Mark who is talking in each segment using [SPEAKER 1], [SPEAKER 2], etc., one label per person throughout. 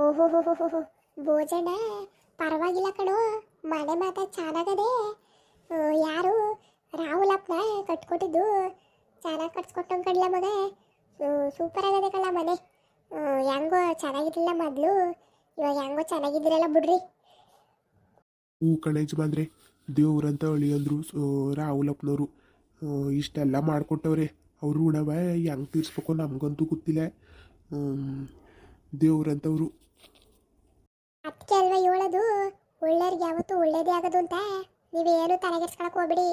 [SPEAKER 1] ಭೋಜನ. ಪರವಾಗಿಲ್ಲ ಕಣೋ, ಮನೆ ಮಾತ ಚೆನ್ನಾಗದೆ. ಯಾರು? ಯಾರು ರಾಹುಲಪ್ಪನ ಕಟ್ಕೊಟ್ಟಿದ್ದು. ಚೆನ್ನಾಗಿ ಕಟ್ಸ್ಕೊಟ್ಟಂಗೆ ಕಡಲ ಮಗ. ಸೂಪರ್ ಆಗದೆ ಕಣ ಮನೆ. ಹೆಂಗೋ ಚೆನ್ನಾಗಿರ್ಲಿಲ್ಲ ಮೊದಲು. ಇವಾಗ ಹೆಂಗೋ ಚೆನ್ನಾಗಿದ್ದೀರಲ್ಲ ಬಿಡ್ರಿ.
[SPEAKER 2] ಹ್ಞೂ ಕಣೇಜ್ ಯಜಮಾನ್ರೆ ದೇವ್ರಂತ ಅಳಿಯಂದ್ರು ರಾಹುಲಪ್ಪನವರು ಇಷ್ಟೆಲ್ಲ ಮಾಡಿಕೊಟ್ಟವ್ರೆ. ಅವರು ಋಣವ ಹೆಂಗೆ ತೀರ್ಸ್ಬೇಕು ನಮಗಂತೂ ಗೊತ್ತಿಲ್ಲ. ದೇವ್ರಂಥವ್ರು
[SPEAKER 1] ಅದಕ್ಕೆ ಅಲ್ವಾ ಹೇಳೋದು ಒಳ್ಳೆಯವ್ರಿಗೆ ಯಾವತ್ತೂ ಒಳ್ಳೇದೇ ಆಗೋದು ಅಂತ. ನೀವೇನು ತಲೆಗೆಡ್ಸ್ಕೊಳಕ್ ಹೋಗ್ಬಿಡಿ.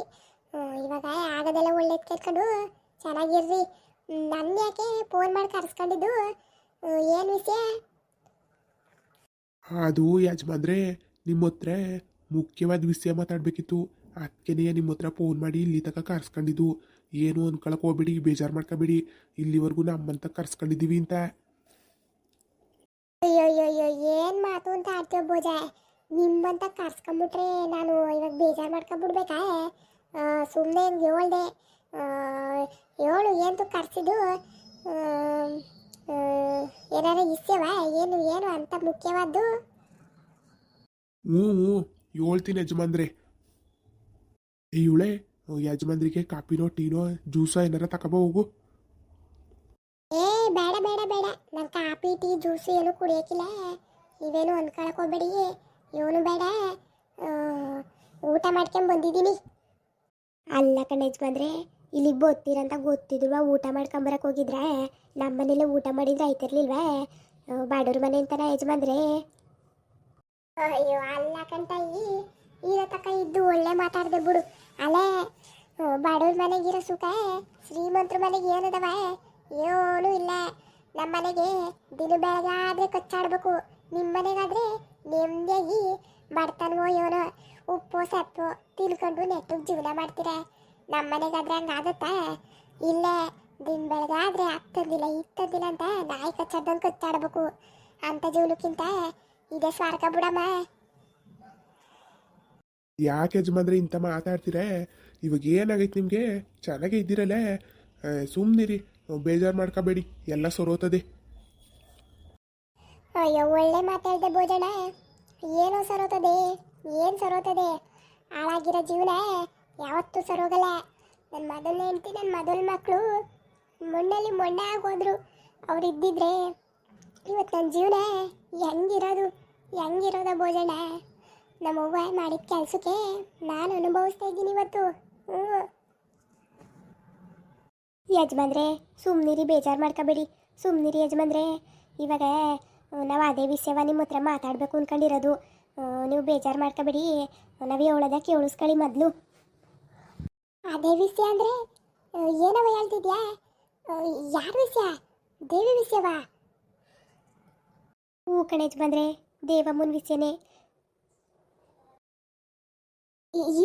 [SPEAKER 1] ಇವಾಗ ಆಗೋದೆಲ್ಲ ಒಳ್ಳೇದು ಕೇಳ್ಕೊಂಡು ಚೆನ್ನಾಗಿರ್ರಿ. ನನ್ನ ಯಾಕೆ ಫೋನ್ ಮಾಡಿ ಕರ್ಸ್ಕೊಂಡಿದ್ದು? ಏನು ವಿಷಯ?
[SPEAKER 2] ಅದು ಯಜಮಾನ್ರೆ ನಿಮ್ಮ ಹತ್ರ ಮುಖ್ಯವಾದ ವಿಷಯ ಮಾತಾಡಬೇಕಿತ್ತು. ಅದಕ್ಕೇನೆ ನಿಮ್ಮ ಹತ್ರ ಫೋನ್ ಮಾಡಿ ಇಲ್ಲಿ ತನಕ ಕರ್ಸ್ಕೊಂಡಿದ್ದು. ಏನು ಅನ್ಕೊಳಕ್ ಹೋಗ್ಬೇಡಿ, ಬೇಜಾರು ಮಾಡ್ಕೋಬೇಡಿ. ಇಲ್ಲಿವರೆಗೂ ನಮ್ಮಂತ ಕರ್ಸ್ಕೊಂಡಿದ್ದೀವಿ ಅಂತ.
[SPEAKER 1] ಅಯ್ಯೋ ಏನು ಮಾತು ಅಂತ ಆಡ್ತೀವಿ ಬೋಜ ನಿಮ್ಮಂತ ಕರ್ಸ್ಕೊಂಬಿಟ್ರೆ ನಾನು ಇವಾಗ ಬೇಜಾರು ಮಾಡ್ಕೊಂಬಿಡ್ಬೇಕಾ ಸುಮ್ಮನೆ ಹಿಂಗೆ ಹೇಳ್ದೆ. ಹೇಳು ಏನು ಕರ್ಸಿದ್ದು? ಏನಾರ ಇಸ್ಯವ? ಏನು ಏನು ಅಂತ ಮುಖ್ಯವಾದ್ದು?
[SPEAKER 2] ಹ್ಞೂ ಹ್ಞೂ, ಹೇಳ್ತೀನಿ ಯಜಮಾನ್ರೆ. ಇವಳೆ, ಯಜಮಾನ್ರಿಗೆ ಕಾಪಿನೋ, ಟೀನೋ, ಜ್ಯೂಸೋ ಏನಾರ ತಗೊಬೋ ಹೋಗು.
[SPEAKER 1] ಬೇಡ ಬೇಡ ಬೇಡ. ನಾನು ಕಾಫಿ, ಟೀ, ಜ್ಯೂಸ್ ಏನು ಕುಡಿಯೋಕಿಲ್ಲ ನೀವೇನು ಅಂದ್ಕೊಳಕ್ಕೆ ಹೋಗ್ಬೇಡಿ. ಇವನು ಬೇಡ. ಊಟ ಮಾಡ್ಕೊಂಡು ಬಂದಿದ್ದೀನಿ. ಅಲ್ಲ ಕಣ್ಣೆಜ್ ಬಂದರೆ ಇಲ್ಲಿ ಗೊತ್ತಿರಂತ ಗೊತ್ತಿದ್ವಾ ಊಟ ಮಾಡ್ಕೊಂಬರಕ್ ಹೋಗಿದ್ರೆ? ನಮ್ಮ ಮನೇಲೆ ಊಟ ಮಾಡಿದ್ರೆ ಆಯ್ತಿರ್ಲಿಲ್ವೇ? ಬಾಡೋರ್ ಮನೆ ಅಂತಾನೆ ಯಜಮಾನ್ರೆ. ಅಯ್ಯೋ, ಅಲ್ಲ ಕಣ್ತಾಯಿ ಈಗ ತಕ ಇದ್ದು ಒಳ್ಳೆ ಮಾತಾಡ್ದೆ ಬಿಡು. ಅಲ್ಲೇ ಬಾಡೋರ್ ಮನೆಗಿರೋ ಸುಖ, ಶ್ರೀಮಂತರ ಮನೆಗೆ ಏನದವ? ಏನೂ ಇಲ್ಲ. ನಮ್ಮ ಮನೆಗೆ ದಿನ ಬೆಳಗಾದ್ರೆ ಕಚ್ಚಾಡ್ಬೇಕು. ನಿಮ್ಮ ಮನೆಗಾದ್ರೆ ನೆಮ್ಮದಿಯಾಗಿ ಬಡತನವೋ ಏನೋ ಉಪ್ಪು, ಸಪ್ಪು ತಿನ್ಕೊಂಡು ನೆಟ್ಟು ಜೀವನ ಮಾಡ್ತೀರ? ನಮ್ಮ ಮನೆಗಾದ್ರೆ ಹಂಗಾಗುತ್ತಾ ಇಲ್ಲ, ದಿನ ಬೆಳಗಾದ್ರೆ ಆಗ್ತದಿಲ್ಲ ಇತ್ತದಿಲ್ಲ ಅಂತ ನಾಯಿ ಕಚ್ಚಾಡ್ದಂಗೆ ಕಚ್ಚಾಡ್ಬೇಕು. ಅಂತ ಜೀವನಕ್ಕಿಂತ ಇದೇ ಸ್ವಾರ್ಥ ಬಿಡಮ್ಮ.
[SPEAKER 2] ಯಾಕೆ ಯಜಮಾನ್ರೆ ಇಂಥ ಮಾತಾಡ್ತೀರ? ಇವಾಗ ಏನಾಗೈತೆ ನಿಮಗೆ? ಚೆನ್ನಾಗೇ ಇದ್ದೀರಲ್ಲ. ಸುಮ್ಮನಿರಿ ಬೇಜಾರು ಮಾಡ್ಕೋಬೇಡಿ, ಎಲ್ಲ ಸರೋತದೆ.
[SPEAKER 1] ಅಯ್ಯೋ, ಒಳ್ಳೆ ಮಾತಾಡ್ದೆ ಭೋಜನ. ಏನೋ ಸರೋತದೆ, ಏನು ಸರೋತದೆ? ಹಾಳಾಗಿರೋ ಜೀವನ ಯಾವತ್ತೂ ಸರೋಗಲ್ಲ. ನನ್ನ ಮೊದಲನೇ ಹೆಂಡತಿ ನನ್ನ ಮೊದಲ ಮಕ್ಕಳು ಮಣ್ಣಲ್ಲಿ ಮೊಣ್ಣೆ ಆಗೋದ್ರು ಅವ್ರು ಇದ್ದಿದ್ರೆ ಇವತ್ತು ನನ್ನ ಜೀವನ ಹೆಂಗಿರೋದು, ಹೆಂಗಿರೋದ ಭೋಜನ? ಹೂವ ಮಾಡಿದ ಕೆಲಸಕ್ಕೆ ನಾನು ಅನುಭವಿಸ್ತಾ ಇದ್ದೀನಿ ಇವತ್ತು. ಹ್ಞೂ ಯಜಮಾನ್ರೆ ಸುಮ್ನಿರಿ ಬೇಜಾರು ಮಾಡ್ಕೋಬೇಡಿ. ಸುಮ್ನಿರಿ ಯಜಮಾನ್ರೆ. ಇವಾಗ ನಾವು ಅದೇ ವಿಷಯವ ನಿಮ್ಮ ಹತ್ರ ಮಾತಾಡಬೇಕು ಅಂದ್ಕೊಂಡಿರೋದು ನೀವು ಬೇಜಾರು ಮಾಡ್ಕೋಬೇಡಿ. ನಾವು ಹೇಳೋದ ಕೇಳಿಸ್ಕೊಳ್ಳಿ ಮೊದಲು. ಅದೇ ವಿಷಯ ಅಂದರೆ ಏನವ ಹೇಳ್ತಿದ್ಯಾ? ಯಾರ ವಿಷಯ? ದೇವಿ ವಿಷಯವಾ? ಹೂ ಕಣೇಜ್ ಬಂದ್ರೆ ದೇವಮ್ಮನ ವಿಷಯನೇ.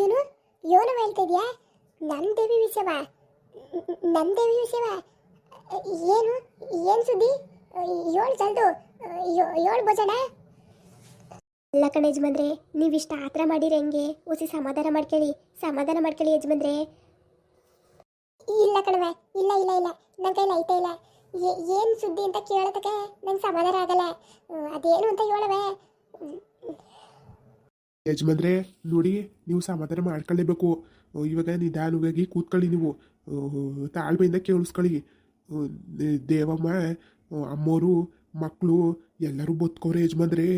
[SPEAKER 1] ಏನು ಯೋನವ ಹೇಳ್ತಿದ್ಯಾ? ನನ್ನ ದೇವಿ ವಿಷಯವಾ? ನನ್ನ ಶಿವ ವಿಷಯವ ಏನು ಏನು ಸುದ್ದಿ? ಏಳು ಜಲ್ದು ಏಳು ಭೋಜನ? ಅಲ್ಲ ಕಣ ಯಜಮಾನ್ರೆ ಇಷ್ಟ ಆತ್ರ ಮಾಡಿರಿ ಹೆಂಗೆ. ಓಸಿ ಸಮಾಧಾನ ಮಾಡ್ಕೊಳ್ಳಿ ಸಮಾಧಾನ ಮಾಡ್ಕೊಳ್ಳಿ ಯಜಮಾನ್ರೆ. ಇಲ್ಲ ಕಣವ ಇಲ್ಲ ಇಲ್ಲ ಇಲ್ಲ. ನನ್ನ ಕೈಲಿ ಐತೆ ಇಲ್ಲ. ಏನು ಸುದ್ದಿ ಅಂತ ಕೇಳೋದಕ್ಕೆ ನಂಗೆ ಸಮಾಧಾನ ಆಗಲ್ಲ. ಅದೇನು ಅಂತ ಹೇಳವೆ?
[SPEAKER 2] ಯಜಮಾನ್ರೆ ನೋಡಿ ನೀವು ಸಮಾಧಾನ ಮಾಡ್ಕೊಳ್ಳೇಬೇಕು. ಇವಾಗ ನಿಧಾನವಾಗಿ ಕೂತ್ಕೊಳ್ಳಿ ನೀವು. ತಾಳ್ಮೆಯಿಂದ ಕೇಳಿಸ್ಕೊಳ್ಳಿ. ದೇವಮ್ಮ ಅಮ್ಮೋರು ಮಕ್ಕಳು ಎಲ್ಲರೂ ಬದುಕೋರೆ ಯಜಮಾನ್ರಿ.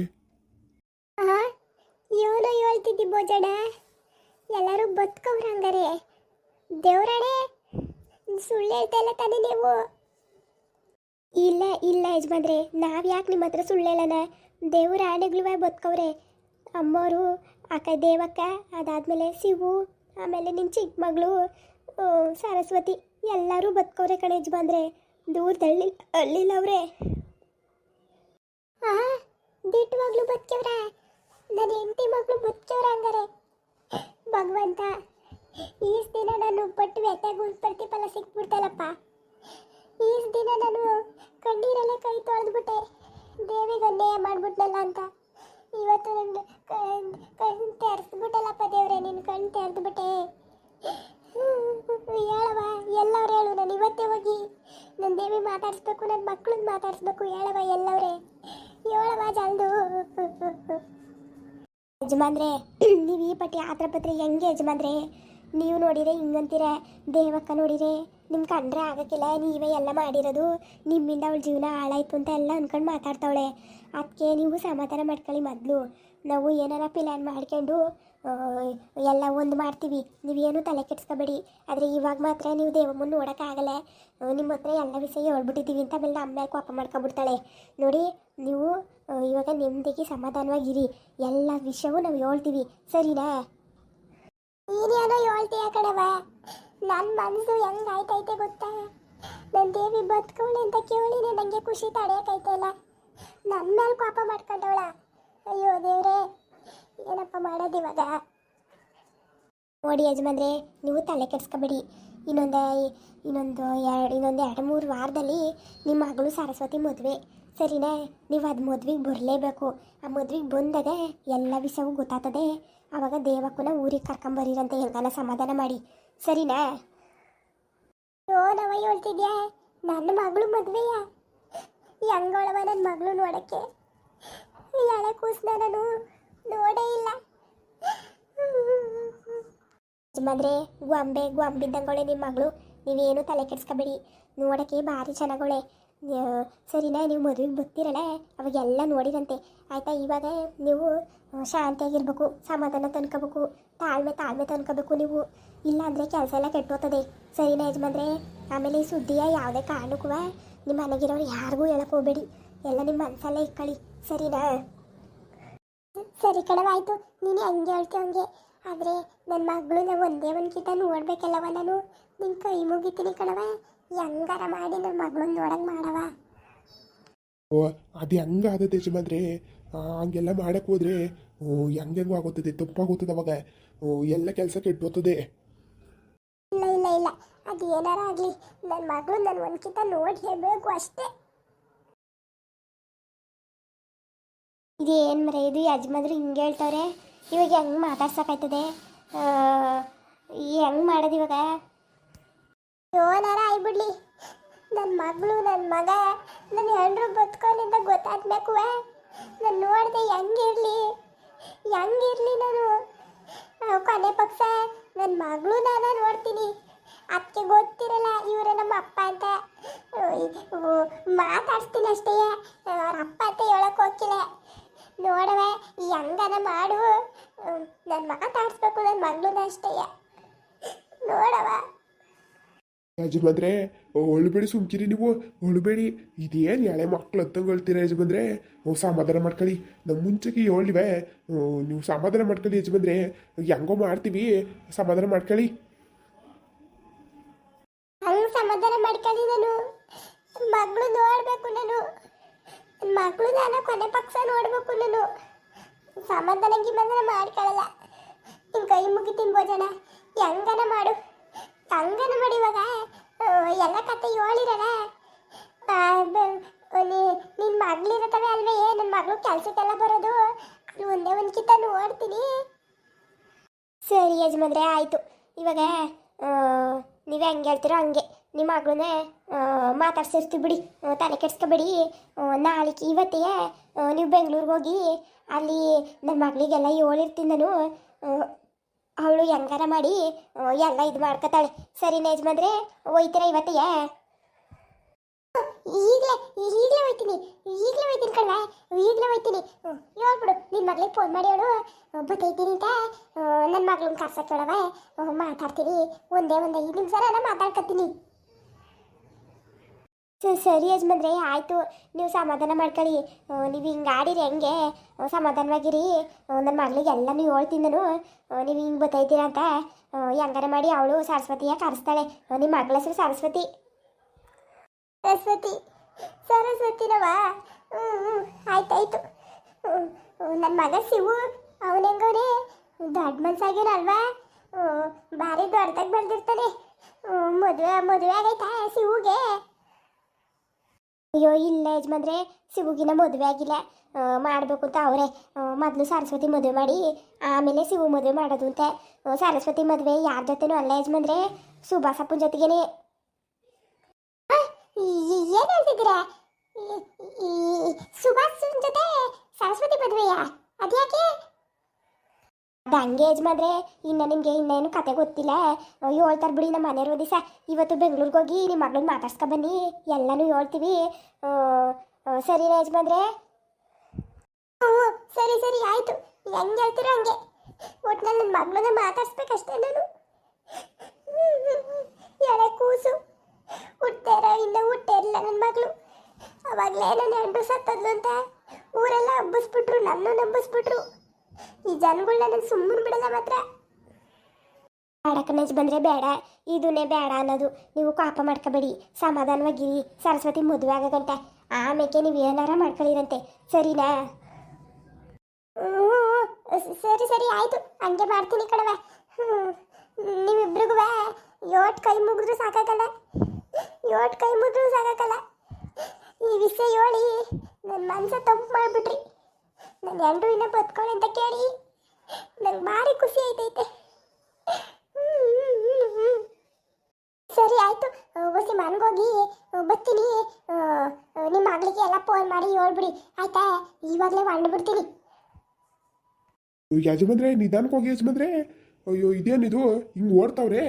[SPEAKER 1] ಏನು ಹೇಳ್ತಿದ್ದಿ ಭೋಜನ? ಎಲ್ಲರೂ ಬದುಕವ್ರ ಹಂಗಾರೆ. ದೇವ್ರಡೆ ಸುಳ್ಳು ಹೇಳ್ತಾ ಇಲ್ಲ ತಾನೇ ನೀವು? ಇಲ್ಲ ಇಲ್ಲ ಯಜಮಾನ್ರೆ, ನಾವು ಯಾಕೆ ನಿಮ್ಮ ಹತ್ರ ಸುಳ್ಳು ಹೇಳೋಣ? ದೇವ್ರ ಆನೆಗಳು ಬದುಕವ್ರೆ ಅಮ್ಮೋರು, ಅಕ್ಕ ದೇವಕ್ಕ, ಅದಾದ್ಮೇಲೆ ಶಿವು, ಆಮೇಲೆ ನಿನ್ನ ಚಿಕ್ಕ ಮಗಳು ಸರಸ್ವತಿ, ಎಲ್ಲರೂ ಬದುಕವ್ರೆ ಕಣೆ ಯಜಮಾನ್ರೆ ದೂರದಳ್ಳಿ ಹಳ್ಳಿಲವ್ರೆ ಆ ದಿಟ್ಟವಾಗ್ಲೂ ಬದುಕವ್ರ ನನ್ನ ಹೆಂಡತಿ ಮಗಳು ಬದುಕವ್ರ ಹಂಗಾರೆ. ಭಗವಂತ ಈ ದಿನ ನಾನು ಪಟ್ಟು ವ್ಯತ್ಯಾಗ ಪ್ರತಿಫಲ ಸಿಕ್ಬಿಡ್ತಲ್ಲಪ್ಪ ಈ ದಿನ ನಾನು ಕಣ್ಣೀರಲ್ಲೇ ಕೈ ತೊಳೆದ್ಬಿಟ್ಟೆ. ದೇವಿಗೆ ಅನ್ಯಾಯ ಮಾಡ್ಬಿಟ್ನಲ್ಲ ಅಂತ. ಇವತ್ತು ನನಗೆ ಕಣ್ಣು ತೆರೆಸ್ಬಿಟ್ಟಲ್ಲಪ್ಪ ದೇವ್ರೆ ನಿನ್ನ ಕಣ್ಣು ತೆರೆದ್ಬಿಟ್ಟೆ. ಹೇಳವ ಎಲ್ಲವ್ರು ಹೇಳು. ನಾನು ಇವತ್ತೇ ಹೋಗಿ ನನ್ನ ದೇವಿ ಮಾತಾಡಿಸ್ಬೇಕು ನನ್ನ ಮಕ್ಳನ್ನ ಮಾತಾಡಿಸ್ಬೇಕು ಹೇಳವ ಎಲ್ಲವ್ರೆ. ಹೇಳವ ಜಲ್ದು. ಯಜಮಾನ್ರೆ, ನೀವು ಈ ಪಟ್ಟಿ ಆತ್ರ ಪತ್ರ ಹೆಂಗೆ ಯಜಮಾನ್ರೆ? ನೀವು ನೋಡಿದ್ರೆ ಹಿಂಗಂತೀರ, ದೇವಕ್ಕ ನೋಡಿದ್ರೆ ನಿಮ್ಮ ಕಂಡ್ರೆ ಆಗಕ್ಕಿಲ್ಲ, ನೀವೇ ಎಲ್ಲ ಮಾಡಿರೋದು. ನಿಮ್ಮಿಂದ ಅವಳ ಜೀವನ ಹಾಳಾಯ್ತು ಅಂತ ಎಲ್ಲ ಅನ್ಕೊಂಡು ಮಾತಾಡ್ತಾವಳೆ. ಅದಕ್ಕೆ ನೀವು ಸಮಾಧಾನ ಮಾಡ್ಕೊಳ್ಳಿ ಮೊದಲು. ನಾವು ಏನಾರ ಪ್ಲ್ಯಾನ್ ಮಾಡ್ಕೊಂಡು ಎಲ್ಲ ಒಂದು ಮಾಡ್ತೀವಿ. ನೀವೇನು ತಲೆ ಕೆಡ್ಸ್ಕೊಬೇಡಿ. ಆದರೆ ಇವಾಗ ಮಾತ್ರ ನೀವು ದೇವಮ್ಮನ ನೋಡೋಕ್ಕಾಗಲ್ಲ. ನಿಮ್ಮ ಹತ್ರ ಎಲ್ಲ ವಿಷಯ ಹೇಳ್ಬಿಟ್ಟಿದ್ದೀವಿ ಅಂತ ಆಮೇಲೆ ನಮ್ಮ ಕೋಪ ಮಾಡ್ಕೊಬಿಡ್ತಾಳೆ ನೋಡಿ, ನೀವು ಇವಾಗ ನೆಮ್ಮದಿಗೆ ಸಮಾಧಾನವಾಗಿರಿ. ಎಲ್ಲ ವಿಷಯವೂ ನಾವು ಹೇಳ್ತೀವಿ. ಸರಿನಾ? ನೀನೇನೋ ಹೇಳ್ತೀಯ ಕಣವ ನನ್ನ ಮನಸ್ಸು ಹೆಂಗಾಯ್ತೈತೆ ಗೊತ್ತಾ? ನನ್ನ ದೇವಿ ಬದುಕವಳೆ ಅಂತ ಕೇಳಿ ನನಗೆ ಖುಷಿ ತಡೆಯೋಕೈತಲ್ಲ ನನ್ನ ಮೇಲೆ ಕೋಪ ಮಾಡ್ಕೊಂಡವಳ. ಅಯ್ಯೋ ದೇವ್ರೇ ಏನಪ್ಪ ಮಾಡೋದು ಇವಾಗ? ನೋಡಿ ಯಜಮಾನ್ರೆ, ನೀವು ತಲೆ ಕೆಡ್ಸ್ಕೊಬೇಡಿ. ಇನ್ನೊಂದು ಇನ್ನೊಂದು ಎರಡು ಇನ್ನೊಂದು ಎರಡು ಮೂರು ವಾರದಲ್ಲಿ ನಿಮ್ಮ ಮಗಳು ಸರಸ್ವತಿ ಮದುವೆ. ಸರಿನಾ? ನೀವು ಅದು ಮದುವೆಗೆ ಬರಲೇಬೇಕು. ಆ ಮದುವೆಗೆ ಬಂದಾಗ ಎಲ್ಲ ವಿಷಯವೂ ಗೊತ್ತಾಗ್ತದೆ. ಆವಾಗ ದೇವಕ್ಕೂನ ಊರಿಗೆ ಕರ್ಕೊಂಬರೀರಂತ ಹೆಂಗನ ಸಮಾಧಾನ ಮಾಡಿ. ಸರಿನಾ? ಯೋ, ನವ ಹೇಳ್ತಿದ್ಯಾ? ನನ್ನ ಮಗಳು ಮದುವೆಯ? ಹೆಂಗೊಳವ ನನ್ನ ಮಗಳು ನೋಡಕ್ಕೆ? ಎಳೆ ಕೂಸ್ನ ನಾನು ನೋಡೇ ಇಲ್ಲ. ಯಜಮಾನ್ರೆ, ಗೊಂಬೆ ಗೊಂಬಿದ್ದಂಗೊಳೆ ನಿಮ್ಮ ಮಗಳು. ನೀವೇನು ತಲೆ ಕೆಡ್ಸ್ಕೊಬೇಡಿ. ನೋಡೋಕ್ಕೆ ಭಾರಿ ಚೆನ್ನಾಗೊಳೆ ಸರಿನಾ, ನೀವು ಮದುವೆಗೆ ಬರ್ತೀರಲ್ಲ ಅವಾಗೆಲ್ಲ ನೋಡಿರಂತೆ. ಆಯಿತಾ, ಇವಾಗ ನೀವು ಶಾಂತಿಯಾಗಿರ್ಬೇಕು, ಸಮಾಧಾನ ತನ್ಕೋಬೇಕು, ತಾಳ್ಮೆ ತಾಳ್ಮೆ ತಂದ್ಕೋಬೇಕು ನೀವು. ಇಲ್ಲಾಂದರೆ ಕೆಲಸ ಎಲ್ಲ ಕೆಟ್ಟೋಗ್ತದೆ. ಸರಿನಾ ಯಜಮಾನ್ರೆ? ಆಮೇಲೆ ಈ ಸುದ್ದಿಯ ಯಾವುದೇ ಕಾರಣಕ್ಕೂ ನಿಮ್ಮ ಮನೆಗಿರೋರು ಯಾರಿಗೂ ಹೇಳಕ್ಕೆ ಹೋಗ್ಬೇಡಿ. ಎಲ್ಲ ನಿಮ್ಮ ಮನಸ್ಸಲ್ಲೇ ಇಕ್ಕಳಿ ಸರಿನಾ? ಸರಿ ಕಣವಾಯ್ತು ನೀನು ಹಂಗೆ ಹೇಳ್ತೀಯ ಹಂಗೆ. ಆದರೆ ನನ್ನ ಮಗಳನ್ನ ಒಂದೇ ಒಂದು ಕಿತ ನೋಡ್ಬೇಕಲ್ಲವ ನಾನು. ನಿನ್ನ ಕೈ ಮುಗಿತೀನಿ ಕಣವ ಹೆಂಗಾರ ಮಾಡಿ ನನ್ನ ಮಗಳನ್ನ ನೋಡಂಗೆ ಮಾಡವ
[SPEAKER 2] ಓ ಅದು ಹೆಂಗಾದತ್ತೆ ಯಜಮಾನ್ರೆ ಆ, ಹಂಗೆಲ್ಲ ಮಾಡಕ್ಕೆ ಹೋದ್ರೆ ಓ, ಹೆಂಗೆಂಗೋ ಆಗೋತದೆ ತುಪ್ಪಾಗುತ್ತದೆ ಅವಾಗ. ಓ, ಎಲ್ಲ ಕೆಲಸ ಕೆಟ್ಟೋಗ್ತದೆ
[SPEAKER 1] ಇಲ್ಲ ಇಲ್ಲ ಇಲ್ಲ. ಅದು ಏನಾರ ಆಗಲಿ ನನ್ನ ಮಗಳು ನನ್ನ ಒಂದು ಕಿಟ ನೋಡಿ ಹೇಳಬೇಕು ಅಷ್ಟೇ. ಇದೇನು ಮರೆ, ಇದು ಯಜಮಾನ್ರು ಹಿಂಗೆ ಹೇಳ್ತವ್ರೆ? ಇವಾಗ ಹೆಂಗೆ ಮಾತಾಡ್ಸೋಕಾಯ್ತದೆ ಹೆಂಗೆ ಮಾಡೋದು ಇವಾಗ? ಯೋನಾರ ಆಯ್ಬಿಡ್ಲಿ ನನ್ನ ಮಗಳು ನನ್ನ ಮಗ ನನ್ನ ಹೆಂಡ್ರು ಬದುಕೋನಿಂದ ಗೊತ್ತಾಗ್ಬೇಕು ನಾನು ನೋಡಿದೆ ಹೆಂಗಿರಲಿ ಹೆಂಗಿರಲಿ ನಾನು? ಕೊನೆ ಪಕ್ಷ ನನ್ನ ಮಗಳು ನಾನು ನೋಡ್ತೀನಿ. ಅದಕ್ಕೆ ಗೊತ್ತಿರಲ್ಲ, ಇವರೇ ನಮ್ಮ ಅಪ್ಪ ಅಂತ. ಮಾತಾಡ್ತೀನಿ ಅಷ್ಟೇ. ಅವ್ರ ಅಪ್ಪ ಅಂತ ಹೇಳೋಕೆ ಹೋಗಿಲ್ಲ ನೋಡವ ಹಂಗನ ಮಾಡು. ನನ್ನ ಮಾತಾಡ್ಸ್ಬೇಕು ನನ್ನ ಮಗಳನ್ನ ಅಷ್ಟೇ. ನೋಡವ
[SPEAKER 2] ಯಜಮಾನ್ರೆ ಒಳ್ಬೇಡಿ ಸುಮ್ಕಿರಿ ನೀವು. ಒಳ್ಬೇಡಿ ಇದೇನು ಎಳೆ ಮಕ್ಳು ಹತ್ತಂಗೆ ಹೇಳ್ತೀರ ಓ ಸಮಾಧಾನ ಮಾಡ್ಕೊಳ್ಳಿ. ನಮ್ಮ ಮುಂಚೆಗೆ ಹೇಳಿವೆ ನೀವು ಸಮಾಧಾನ ಮಾಡ್ಕೊಳ್ಳಿ ಯಜಮಾನ್ರೆ. ಹೆಂಗೋ ಮಾಡ್ತೀವಿ. ಸಮಾಧಾನ ಮಾಡ್ಕೊಳ್ಳಿ.
[SPEAKER 1] ಸಮಾಧಾನ ಮಾಡ್ಕೊಳ್ಳಿ ನಾನು. ಮಗಳು ನೋಡಬೇಕು ನಾನು. ಮಗಳು ನಾನು ಕೊನೆ ಪಕ್ಷ ನೋಡ್ಬೇಕು ನಾನು. ಸಮಾಧಾನ ಗಿಮಾಧಾನ ಮಾಡ್ಕೊಳ್ಳಲ್ಲ ನಿನ್ ಕೈ ಮುಗಿ ಮುಗಿತೀನಿ ಭೋಜನ ಹೆಂಗನ ಮಾಡು. ಹಂಗನ ಮಾಡಿ ಇವಾಗ. ಎಲ್ಲ ಕತೆ ಹೇಳಿರಲ್ಲ. ನಿನ್ನ ಮಗಳಿರತ್ತವೆ ಅಲ್ವೇ? ನನ್ನ ಮಗಳು ಕೆಲ್ಸಕ್ಕೆಲ್ಲ ಬರೋದು. ಅಲ್ಲಿ ಒಂದೇ ಒಂದು ಕಿತ್ತ ನೋಡ್ತೀನಿ. ಸರಿ ಯಜಮಾನ್ರೆ, ಆಯಿತು. ಇವಾಗ ನೀವೇ ಹಂಗೆ ಹೇಳ್ತೀರೋ ಹಂಗೆ. ನಿಮ್ಮ ಮಗಳನ್ನೇ ಮಾತಾಡ್ಸಿರ್ತೀವಿ ಬಿಡಿ. ತಲೆ ಕೆಡ್ಸ್ಕೊಬೇಡಿ. ನಾಳೆಗೆ ಇವತ್ತೇ ಆ, ನೀವು ಬೆಂಗಳೂರಿಗೆ ಹೋಗಿ ಅಲ್ಲಿ ನನ್ನ ಮಗಳಿಗೆಲ್ಲ ಹೇಳಿರ್ತೀನಿ ನಾನು. ಅವಳು ಹೆಂಗಾರ ಮಾಡಿ ಎಲ್ಲ ಇದು ಮಾಡ್ಕೊತಾಳೆ. ನೇಜ್ ಬಂದರೆ ಹೋಯ್ತೀರ ಇವತ್ತೇ? ಈಗಲೇ ಈಗಲೇ ಹೋಯ್ತೀನಿ ಈಗಲೇ ಹೋಯ್ತೀನಿ ಕಣ್ವ, ಈಗಲೇ ಹೋಯ್ತೀನಿ. ಹೇಳ್ಬಿಡು ನಿನ್ನ ಮಗಳಿಗೆ ಫೋನ್ ಮಾಡಿ ಹೇಳು. ಅಂತ ನನ್ನ ಮಗಳನ್ನ ಕರ್ಸಕ್ಕೆ ಹೇಳವ ಮಾತಾಡ್ತೀನಿ, ಒಂದೇ ಒಂದು ಐದು ನಿಮಿಷ ನಾನು ಮಾತಾಡ್ಕೊತೀನಿ ಸರಿ ಯಜಮಾನ್ರೆ, ಆಯಿತು. ನೀವು ಸಮಾಧಾನ ಮಾಡ್ಕೊಳ್ಳಿ. ನೀವು ಹಿಂಗೆ ಆಡಿರಿ ಹೆಂಗೆ ಸಮಾಧಾನವಾಗಿರಿ. ನನ್ನ ಮಗಳಿಗೆ ಎಲ್ಲ ನೀವು ಹೇಳ್ತೀನಿ ನಾನು. ನೀವು ಹಿಂಗೆ ಬತ್ತೈತೀರಾ ಅಂತ ಹೆಂಗಾರ ಮಾಡಿ ಅವಳು ಸರಸ್ವತಿಯ ಕರೆಸ್ತಾಳೆ. ನಿಮ್ಮ ಮಗಳ ಹೆಸರು ಸರಸ್ವತಿ. ಸರಸ್ವತಿ. ಸರಸ್ವತಿನವ ಹ್ಞೂ ಆಯ್ತಾಯ್ತು. ನನ್ನ ಮಗ ಶಿವು. ಅವನ ಹೆಂಗವನೇ ದೊಡ್ಡ ಮನ್ಸಾಗ್ಯಾನಲ್ವಾ ಭಾರಿ ದೊಡ್ಡದಾಗಿ ಬೆಳೆದಿರ್ತಾನೆ. ಮದುವೆ ಮದುವೆ ಆಗೈತಾ ಶಿವುಗೆ? ಅಯ್ಯೋ, ಇಲ್ಲ ಯಜಮಾನ್ರೆ, ಶಿವುಗಿನ ಮದುವೆ ಆಗಿಲ್ಲ. ಮಾಡಬೇಕು ಅಂತ ಅವರೇ. ಮೊದಲು ಸರಸ್ವತಿ ಮದುವೆ ಮಾಡಿ, ಆಮೇಲೆ ಶಿವು ಮದುವೆ ಮಾಡೋದು ಅಂತ. ಸರಸ್ವತಿ ಮದುವೆ ಯಾರ ಜೊತೆನೂ ಅಲ್ಲ ಯಜಮಾನ್ರೆ. ಸುಭಾಸಪ್ಪನ ಜೊತೆಗೇನೆ. ಏನು ಹೇಳ್ತಿದ್ದೀರಾ? ಸುಭಾಷ್ ಜೊತೆ ಸರಸ್ವತಿ ಮದುವೆಯಾ? ಅದ್ಯಾಕೆ? ಅದು ಹಂಗೆ ಯಜಮಾನ್ರೆ, ಇನ್ನು ನಿಮಗೆ ಇನ್ನೇನು ಕತೆ ಗೊತ್ತಿಲ್ಲ. ಹೇಳ್ತಾರೆ ಬಿಡಿ ನಮ್ಮ ಮನೆಯವ್ರ ದಿವಸ ಇವತ್ತು ಬೆಂಗಳೂರಿಗೆ ಹೋಗಿ ನಿಮ್ಮ ಮಗಳನ್ನ ಮಾತಾಡ್ಸ್ಕೊ ಬನ್ನಿ. ಎಲ್ಲನೂ ಹೇಳ್ತೀವಿ. ಸರಿ ಯಜಮಾನ್ರೆ. ಹ್ಞೂ ಸರಿ ಸರಿ, ಆಯಿತು. ಹೆಂಗೆ ಹೇಳ್ತೀರೋ ಹಂಗೆ. ಒಟ್ನಲ್ಲಿ ನನ್ನ ಮಗಳನ್ನ ಮಾತಾಡ್ಸ್ಬೇಕಷ್ಟೇ ನಾನು. ಎಳೆ ಕೂಸು. ಹುಟ್ಟಾರ ಇಲ್ಲ, ಹುಟ್ಟೇ ಇಲ್ಲ ನನ್ನ ಮಗಳು. ಅವಾಗಲೇ ನನ್ನ ಹೆಂಡು ಸತ್ತದ್ಲು ಅಂತ ಊರೆಲ್ಲ ಹಬ್ಬಿಸ್ಬಿಟ್ರು ನನ್ನ ನಂಬಿಸ್ಬಿಟ್ರು ಈ ಜನಗಳು ನನ್ನ ಸುಮ್ಮನೆ ಬಿಡಲ್ಲ ಮಾತ್ರ. ಬೇಡಕ್ಕನಜ್ ಬಂದರೆ ಬೇಡ, ಇದನ್ನೇ ಬೇಡ ಅನ್ನೋದು. ನೀವು ಕಾಪ ಮಾಡ್ಕೋಬೇಡಿ, ಸಮಾಧಾನವಾಗಿರಿ. ಸರಸ್ವತಿ ಮದುವೆ ಆಗಗಂಟ ಆಮೇಲೆ ನೀವು ಏನಾರ ಮಾಡ್ಕೊಳ್ಳಿರಂತೆ. ಸರಿನಾ? ಸರಿ ಸರಿ, ಆಯಿತು. ಹಂಗೆ ಮಾಡ್ತೀನಿ ಕಣವ ನೀವಿಬ್ರಿಗೂ ಯೋಟ್ ಕೈ ಮುಗಿದ್ರು ಸಾಕಾಗಲ್ಲ. ಯೋಟ್ ಕೈ ಮುದ್ರೂ ಸಾಕಲ್ಲ ಈ ವಿಷಯ ಹೇಳಿ ನನ್ನ ಮನಸ್ಸ ತಂಪು ಮಾಡಿಬಿಟ್ರಿ. ನನ್ನ ಹೆಂಡ್ರು ಇನ್ನೂ ಬದ್ಕೊಳ್ಳಿ ಅಂತ ಕೇಳಿ ನಂಗೆ ಭಾರಿ ಖುಷಿ ಆಯ್ತೈತೆ. ಸರಿ ಆಯ್ತು. ಒಸಿ ಮನ್ಗೋಗಿ ಬರ್ತೀನಿ ನಿಮ್ಮ ಮಗಳಿಗೆ ಎಲ್ಲ ಫೋನ್ ಮಾಡಿ ಹೇಳ್ಬಿಡಿ. ಆಯ್ತಾ? ಇವಾಗಲೇ ಬಿಡ್ತೀನಿ
[SPEAKER 2] ಯಜಮಾನ್ರೆ, ನಿಧಾನಕ್ಕೆ ಹೋಗಿ ಯಜಮಾನ್ರೆ. ಅಯ್ಯೋ, ಇದೇನಿದು? ಹಿಂಗೆ ಓಡ್ತಾವ್ರೆ?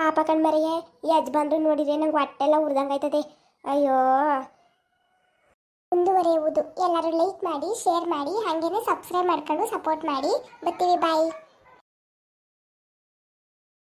[SPEAKER 1] ಪಾಪ ಕಣ್ಮರೆಗೆ ಯಜಮಾನ್ರು ನೋಡಿದ್ರೆ ನಂಗೆ ಹೊಟ್ಟೆಲ್ಲ ಉರ್ದಂಗಾಯ್ತದೆ ಅಯ್ಯೋ. ಮುಂದುವರೆಯುವುದು. ಎಲ್ಲರೂ ಲೈಕ್ ಮಾಡಿ ಶೇರ್ ಮಾಡಿ, ಹಾಗೇನೆ ಸಬ್ಸ್ಕ್ರೈಬ್ ಮಾಡ್ಕೊಂಡು ಸಪೋರ್ಟ್ ಮಾಡಿ. ಬರ್ತೀವಿ ಬಾಯ್